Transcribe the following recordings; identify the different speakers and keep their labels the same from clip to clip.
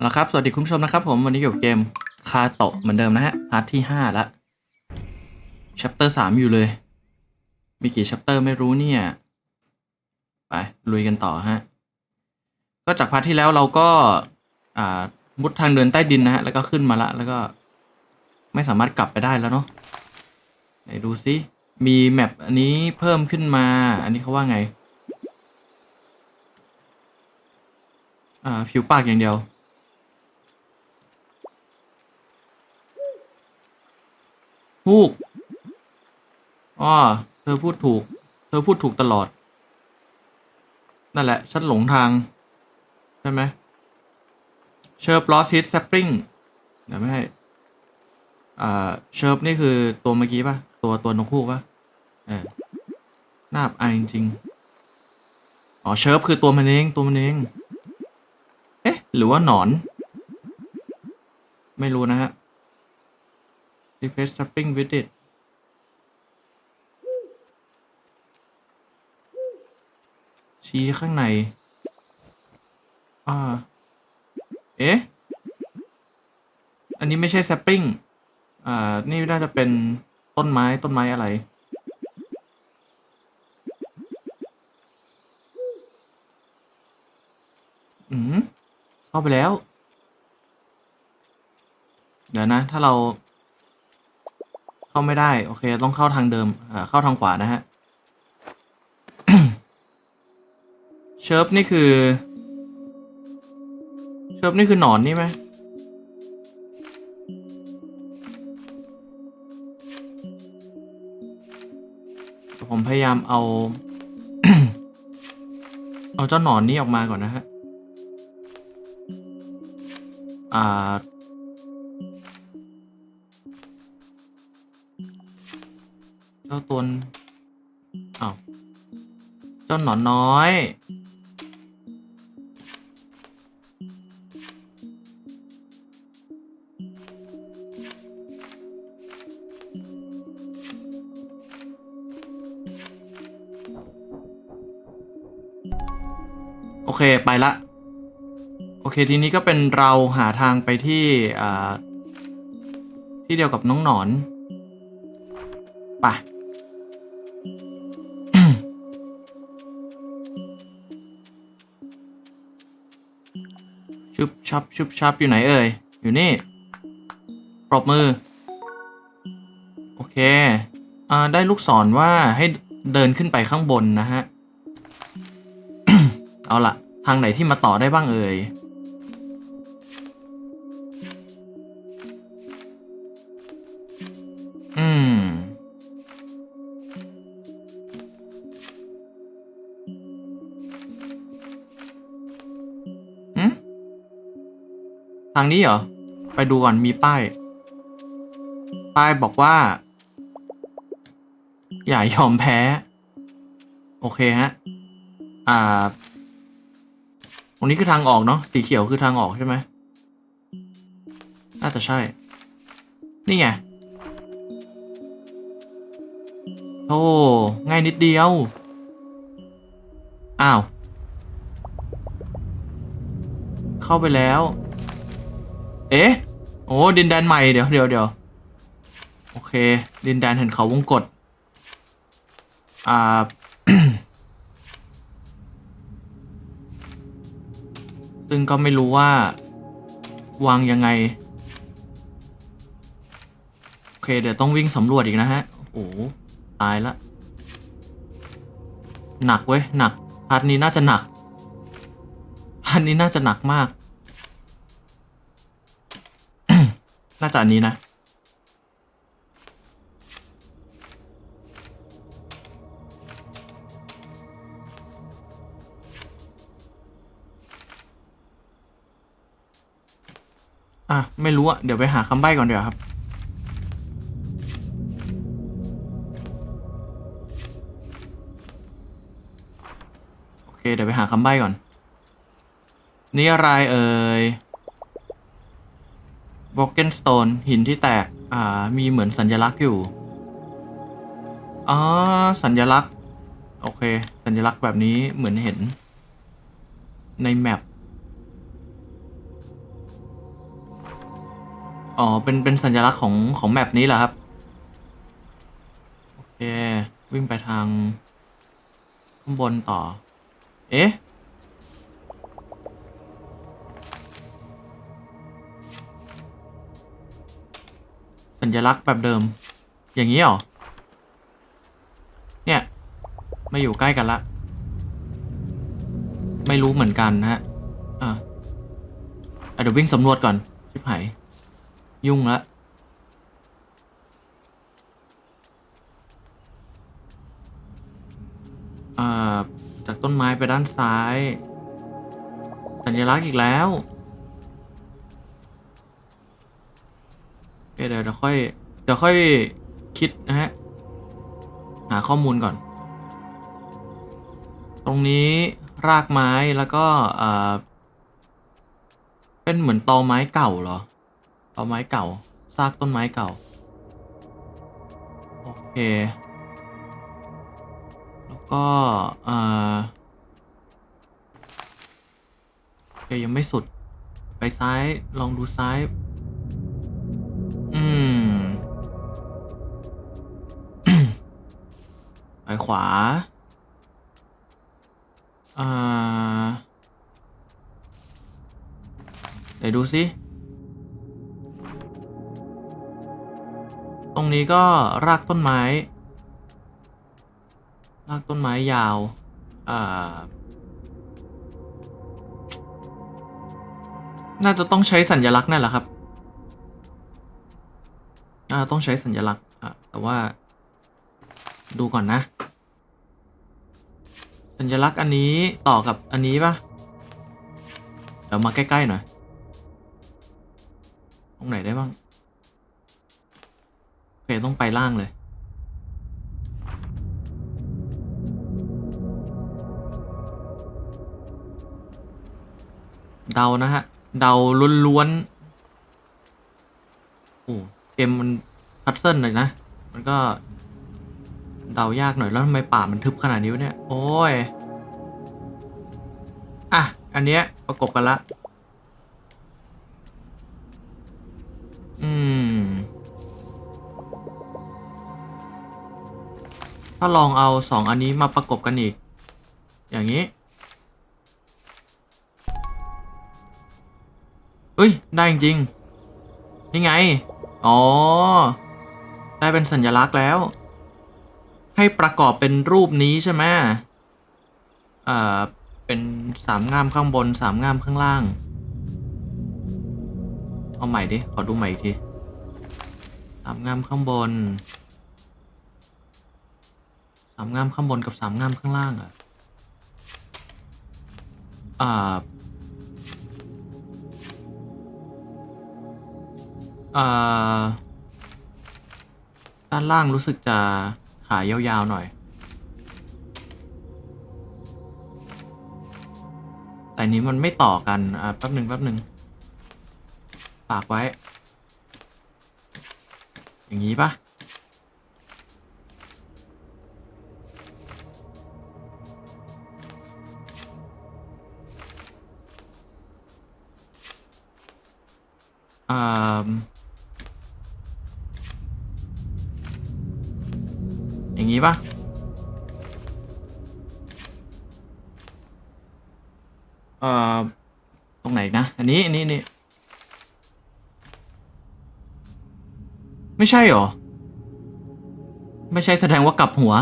Speaker 1: แล้วครับ สวัสดีคุณผู้ชมนะครับผมวันนี้อยู่กับเกมคาโตะเหมือนเดิมนะฮะพาร์ทที่ห้าละชัปเตอร์สามอยู่เลย มีกี่ชัปเตอร์ไม่รู้เนี่ย ไป ลุยกันต่อฮะ ก็จากพาร์ทที่แล้วเราก็ อ่า มุดทางเดินใต้ดินนะฮะ แล้วก็ขึ้นมาละ แล้วก็ ไม่สามารถกลับไปได้แล้วเนาะไหนดูซิ มีแมปอันนี้เพิ่มขึ้นมา อันนี้เขาว่าไง อ่า ผิวปากอย่างเดียว ฮูกอ๋อเธอพูดถูก เธอพูดถูกตลอด นั่นแหละ ฉันหลงทาง ใช่ไหมเชิร์ฟลอสฮิสแซปริงเดี๋ยวไม่ให้อ่าเชิร์ฟนี่คือตัวเมื่อกี้ป่ะ ตัวตัวนกฮูกป่ะเออน่าอับอายจริงอ๋อเชิร์ฟคือตัวมันเองตัวมันเอง เอ๊ะ หรือว่าหนอน ไม่รู้นะฮะ request shopping with it ชี้ข้างใน อ่า เอ๊ะ อันนี้ไม่ใช่ sapping อ่า นี่น่าจะเป็นต้นไม้ ต้นไม้อะไร อืมเข้าไปแล้ว เดี๋ยวนะ ถ้าเรา เข้าไม่ได้ โอเค ต้องเข้าทางเดิมอ่าเข้าทางขวานะฮะ เชิฟนี่คือ เชิฟนี่คือหนอนนี่ไหมผมพยายามเอา เอาเจ้าหนอนนี่ออกมาก่อนนะฮะ อ่า เจ้าตัวอ้าวเจ้าหนอนน้อย โอเคไปละ โอเคทีนี้ก็เป็นเราหาทางไปที่อ่าที่เดียวกับน้องหนอนไป ชุบชับชุบชับอยู่ไหนเอ่ย อยู่นี่ ปรบมือ โอเค อ่า ได้ลูกศรว่าให้เดินขึ้นไปข้างบนนะฮะ เอาละทางไหนที่มาต่อได้บ้างเอ่ย ทางนี้เหรอ ไปดูก่อนมีป้าย ป้ายบอกว่า อย่ายอมแพ้ โอเคฮะ อ่า ตรงนี้คือทางออกเนาะ สีเขียวคือทางออกใช่ไหม น่าจะใช่ นี่ไงโอ้ง่ายนิดเดียว อ้าว เข้าไปแล้ว เอ๊ะ โอ้ดินแดนใหม่เดี๋ยวเดี๋ยวเดี๋ยวโอเค ดินแดนเห็นเขาวงกฏอ่าซึ่งก็ไม่รู้ว่า วางยังไง โอเค เดี๋ยวต้องวิ่งสำรวจอีกนะฮะ โอ้ตายละ หนักเว้ย หนักพาร์ทนี้น่าจะหนักพาร์ทนี้น่าจะหนักมาก น่าจะอันนี้นะ อะ ไม่รู้อะเดี๋ยวไปหาคำใบ้ก่อนเดี๋ยวครับโอเคเดี๋ยวไปหาคำใบ้ก่อน นี่อะไรเอ่ย Broken Stone หินที่แตก อ่า มีเหมือนสัญลักษณ์อยู่ อ๋อ สัญลักษณ์ โอเค สัญลักษณ์แบบนี้เหมือนเห็น ในแมปอ๋อ เป็น เป็นสัญลักษณ์ของ ของแมปนี้เหรอครับ โอเค วิ่งไปทาง ข้างบนต่อ เอ๊ะ สัญลักษณ์แบบเดิม อย่างนี้เหรอ เนี่ย มาอยู่ใกล้กันละ ไม่รู้เหมือนกันนะฮะ อะเดี๋ยววิ่งสำรวจก่อน ชิบหาย ยุ่งละอ่าจากต้นไม้ไปด้านซ้าย สัญลักษณ์อีกแล้ว เดี๋ยวเดี๋ยวค่อยเดี๋ยวค่อยคิดนะฮะ หาข้อมูลก่อน ตรงนี้รากไม้แล้วก็เป็นเหมือนตอไม้เก่าเหรอตอไม้เก่าซากต้นไม้เก่า โอเค แล้วก็อ่าโอเคยังไม่สุด ไปซ้ายลองดูซ้าย เดี๋ยวดูสิ ตรงนี้ก็รากต้นไม้ รากต้นไม้ยาวอ่าน่าจะต้องใช้สัญลักษณ์นั่นแหละครับ อ่า ต้องใช้สัญลักษณ์ อะ แต่ว่า ดูก่อนนะ สัญลักษณ์อันนี้ต่อกับอันนี้ปะเดี๋ยวมาใกล้ ๆ หน่อย ตรงไหนได้บ้างโอเคต้องไปล่างเลยเดานะฮะ เดาล้วนๆโอ้เกมมันพัซเซิลหน่อยนะ มันก็ เดายากหน่อยแล้วทำไมป่ามันทึบขนาดนี้เนี่ย โอ้ย อะ อันเนี้ยประกบกันละ ถ้าลองเอาสองอันนี้มาประกบกันอีก อย่างนี้ เอ้ย ได้จริงนี่ไง อ๋อ ได้เป็นสัญลักษณ์แล้ว ให้ประกอบเป็นรูปนี้ใช่ไหมอ่าเป็นสามง่ามข้างบนสามง่ามข้างล่าง เอาใหม่ดิ ขอดูใหม่อีกทีสามง่ามข้างบน สามง่ามข้างบนกับสามง่ามข้างล่างอะอ่าอ่าด้านล่างรู้สึกจะขายาวๆหน่อย แต่นนี้มันไม่ต่อกัน อ่าแป๊บหนึ่งแป๊บหนึ่งฝากไว้ อย่างนี้ปะ อ่าอย่างนี้ปะเอ่อ ตรงไหนนะ อันนี้ อันนี้นี่ ไม่ใช่หรอ ไม่ใช่แสดงว่ากลับหัว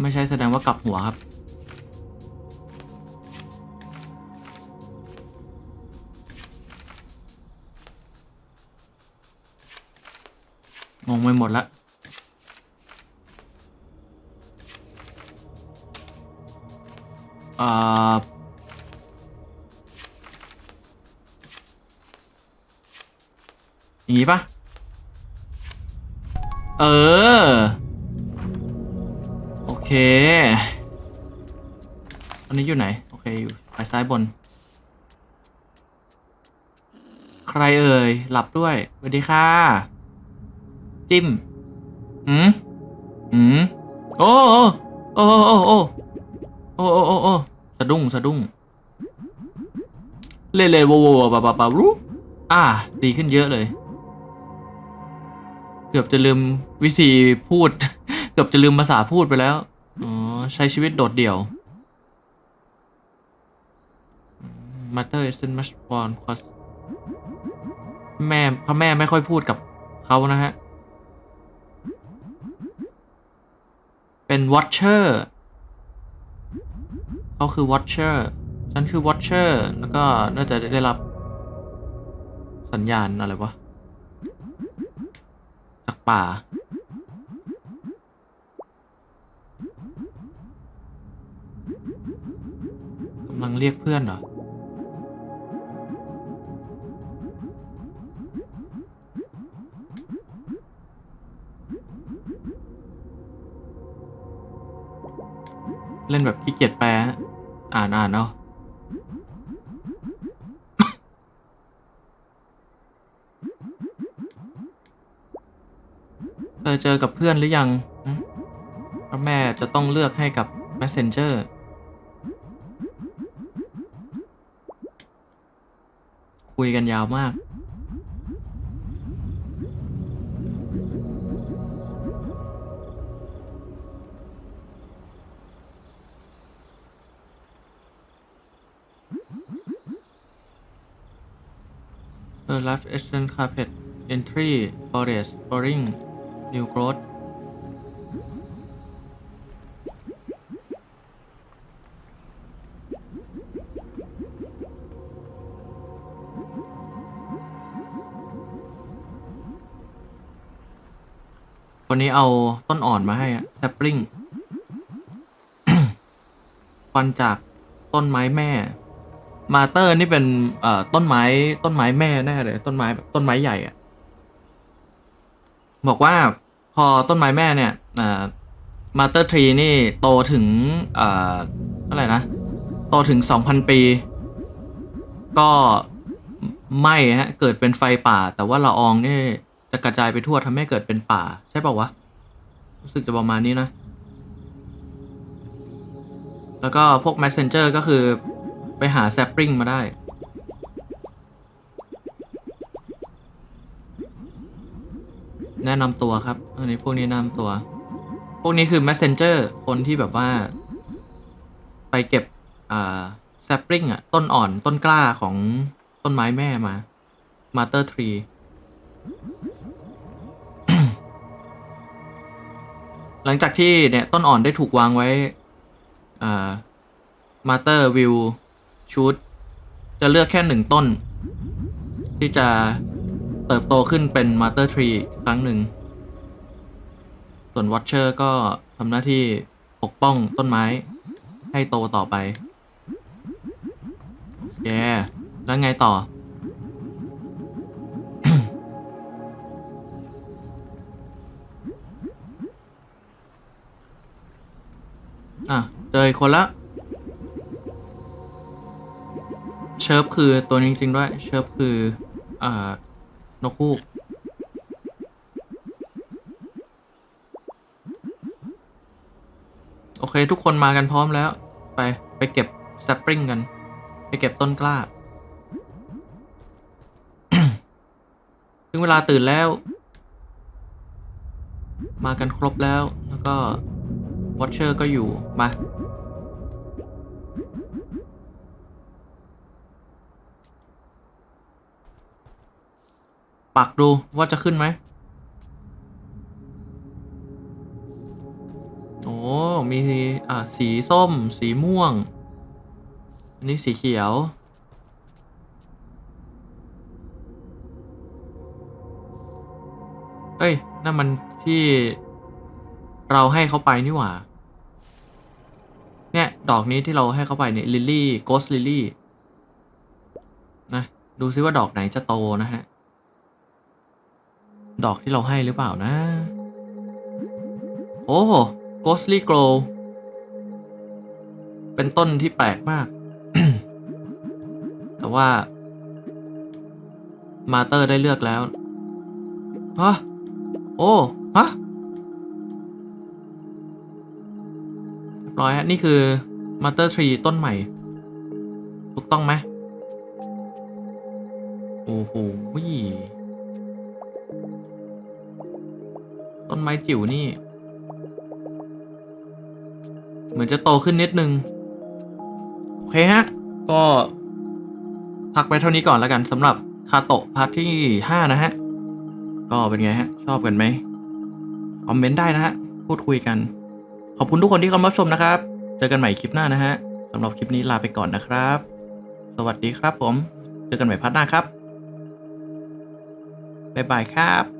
Speaker 1: ไม่ใช่แสดงว่ากลับหัวครับ งงไปหมดละอ่ออย่างงี้ปะเออ โอเคตอนนี้อยู่ไหน โอเค อยู่ไปซ้ายบน ใครเอ่ย หลับด้วยสวัสดีค่ะ จิ้มอืมอืมโอ้โอ้โอ้โอ้โอ้โอ้โอ้โอ้โอ้สะดุ้งสะดุ้งเล่เล่โวโวบาบาบารู้อ่า ดีขึ้นเยอะเลย เกือบจะลืมวิธีพูด เกือบจะลืมภาษาพูดไปแล้ว อ๋อ ใช้ชีวิตโดดเดี่ยว Mother isn't much fun cause แม่พ่อแม่ไม่ค่อยพูดกับเขานะฮะ เป็น watcher เขาคือ watcher ฉันคือ watcher แล้วก็น่าจะได้รับสัญญาณอะไรวะ จากป่า กำลังเรียกเพื่อนเหรอ เล่นแบบขี้เกียจแปลอ่านอ่านเอาเคยเจอกับเพื่อนหรือยังพระแม่จะต้องเลือกให้กับ Messenger คุยกันยาวมาก The Life Action Carpet Entry Forest Boring New Growth วันนี้เอาต้นอ่อนมาให้อะแซปลิงฟันจากต้นไม้แม่ มาเตอร์นี่เป็นเอ่อต้นไม้ต้นไม้แม่แน่เลยต้นไม้แบบต้นไม้ใหญ่อะบอกว่าพอต้นไม้แม่เนี่ยอ่ามาเตอร์ทรีนี่โตถึงเอ่อเท่าไรนะ โตถึงสองพันปี ก็ไหม้ฮะเกิดเป็นไฟป่า แต่ว่าละอองนี่จะกระจายไปทั่วทำให้เกิดเป็นป่า ใช่ป่าวะรู้สึกจะประมาณนี้นะ แล้วก็พวก messenger ก็คือ หาแซปริงมาได้ แนะนำตัวครับ อันนี้พวกนี้แนะนำตัว พวกนี้คือ messenger คนที่แบบว่า ไปเก็บอ่าแซปริงอะ ต้นอ่อนต้นกล้าของต้นไม้แม่มา mother tree หลังจากที่เนี่ยต้นอ่อนได้ถูกวางไว้อ่ามาเตอร์วิว ชูดจะเลือกแค่หนึ่งต้น ที่จะเติบโตขึ้นเป็นมาเตอร์ทรีครั้งหนึ่ง ส่วนวอชเชอร์ก็ทำหน้าที่ปกป้องต้นไม้ให้โตต่อไปแย่แล้วไงต่อ อะ เจออีกคนละ เชิร์ฟคือตัวนี้จริงๆด้วย เชิร์ฟคืออ่านกฮูกโอเค ทุกคนมากันพร้อมแล้ว ไป ไปเก็บแซปปริงกัน ไปเก็บต้นกล้า ถึงเวลาตื่นแล้ว มากันครบแล้ว แล้วก็วอชเชอร์ก็อยู่ มา ปักดูว่าจะขึ้นไหมโอ้มีอ่าสีส้ม สีม่วง อันนี้สีเขียว เอ้ยนั่นมันที่เราให้เขาไปนี่หว่า เนี่ย ดอกนี้ที่เราให้เขาไปเนี่ยลิลลี่โกสลิลลี่นะ ดูซิว่าดอกไหนจะโตนะฮะ ดอกที่เราให้หรือเปล่านะ โอ้โกสลี่โกลเป็นต้นที่แปลกมาก แต่ว่า มาเตอร์ได้เลือกแล้ว ฮะ โอ้ ฮะร้อยฮะ นี่คือมาเตอร์ทรีต้นใหม่ ถูกต้องไหมโอ้โห ต้นไม้จิ๋วนี่ เหมือนจะโตขึ้นนิดนึง โอเคฮะ ก็พักไปเท่านี้ก่อนแล้วกันสำหรับคาโตะพาร์ทที่ 5 นะฮะ ก็เป็นไงฮะ ชอบกันไหมคอมเมนต์ได้นะฮะ พูดคุยกัน ขอบคุณทุกคนที่เข้ามาชมนะครับ เจอกันใหม่คลิปหน้านะฮะสำหรับคลิปนี้ลาไปก่อนนะครับ สวัสดีครับผม เจอกันใหม่พาร์ทหน้าครับบ๊ายบายครับ